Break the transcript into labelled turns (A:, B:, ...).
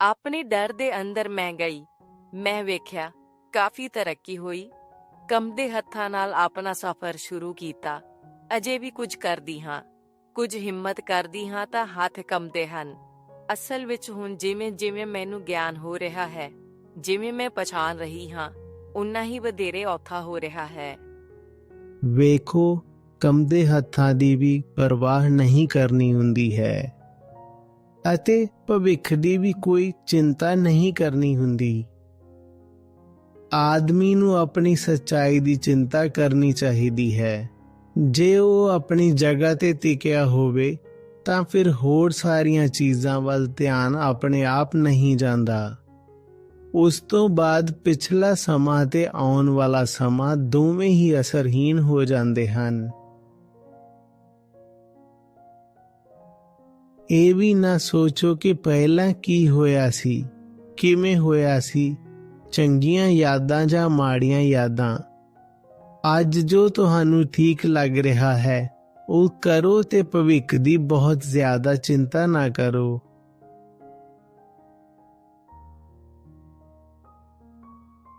A: ਆਪਣੇ ਡਰ ਦੇ ਅੰਦਰ ਮੈਂ ਗਈ। ਮੈਂ ਵੇਖਿਆ, ਕਾਫੀ ਤਰੱਕੀ ਹੋਈ। ਕੰਮਦੇ ਹੱਥਾਂ ਨਾਲ ਆਪਣਾ ਸਫ਼ਰ ਸ਼ੁਰੂ ਕੀਤਾ। ਅਜੇ ਵੀ ਕੁਝ ਕਰਦੀ ਹਾਂ। ਕੁਝ ਹਿੰਮਤ ਕਰਦੀ ਹਾਂ ਤਾਂ ਹੱਥ ਕੰਮਦੇ ਹਨ। ਅਸਲ ਵਿੱਚ ਹੁਣ ਜਿਵੇਂ ਜਿਵੇਂ ਮੈਨੂੰ ਗਿਆਨ ਹੋ ਰਿਹਾ ਹੈ, ਜਿਵੇਂ ਮੈਂ ਪਛਾਣ ਰਹੀ ਹਾਂ ਉਨਾ ਹੀ ਵਧੇਰੇ ਔਖਾ ਹੋ ਰਿਹਾ ਹੈ।
B: ਵੇਖੋ ਕੰਮਦੇ ਹੱਥਾਂ ਦੀ ਵੀ ਪਰਵਾਹ ਨਹੀਂ ਕਰਨੀ ਹੁੰਦੀ ਹੈ। ਅਤੇ ਭਵਿੱਖ ਦੀ ਵੀ ਕੋਈ ਚਿੰਤਾ ਨਹੀਂ ਕਰਨੀ ਹੁੰਦੀ। ਆਦਮੀ ਨੂੰ ਆਪਣੀ ਸੱਚਾਈ ਦੀ ਚਿੰਤਾ ਕਰਨੀ ਚਾਹੀਦੀ ਹੈ। ਜੇ ਉਹ ਆਪਣੀ ਜਗ੍ਹਾ ਤੇ ਟਿਕਿਆ ਹੋਵੇ, ਤਾਂ ਫਿਰ ਹੋਰ ਸਾਰੀਆਂ ਚੀਜ਼ਾਂ ਵੱਲ ਧਿਆਨ ਆਪਣੇ ਆਪ ਨਹੀਂ ਜਾਂਦਾ। ਉਸ ਤੋਂ ਬਾਅਦ ਪਿਛਲਾ ਸਮਾਂ ਤੇ ਆਉਣ ਵਾਲਾ ਸਮਾਂ ਦੋਵੇਂ ਹੀ ਅਸਰਹੀਣ ਹੋ ਜਾਂਦੇ ਹਨ। ਇਹ ਵੀ ਨਾ ਸੋਚੋ ਕਿ ਪਹਿਲਾਂ ਕੀ ਹੋਇਆ ਸੀ, ਕਿਵੇਂ ਹੋਇਆ ਸੀ, ਚੰਗੀਆਂ ਯਾਦਾਂ ਜਾਂ ਮਾੜੀਆਂ ਯਾਦਾਂ। ਅੱਜ ਜੋ ਤੁਹਾਨੂੰ ਠੀਕ ਲੱਗ ਰਿਹਾ ਹੈ, ਉਹ ਕਰੋ ਤੇ ਭਵਿੱਖ ਦੀ ਬਹੁਤ ਜ਼ਿਆਦਾ ਚਿੰਤਾ ਨਾ ਕਰੋ।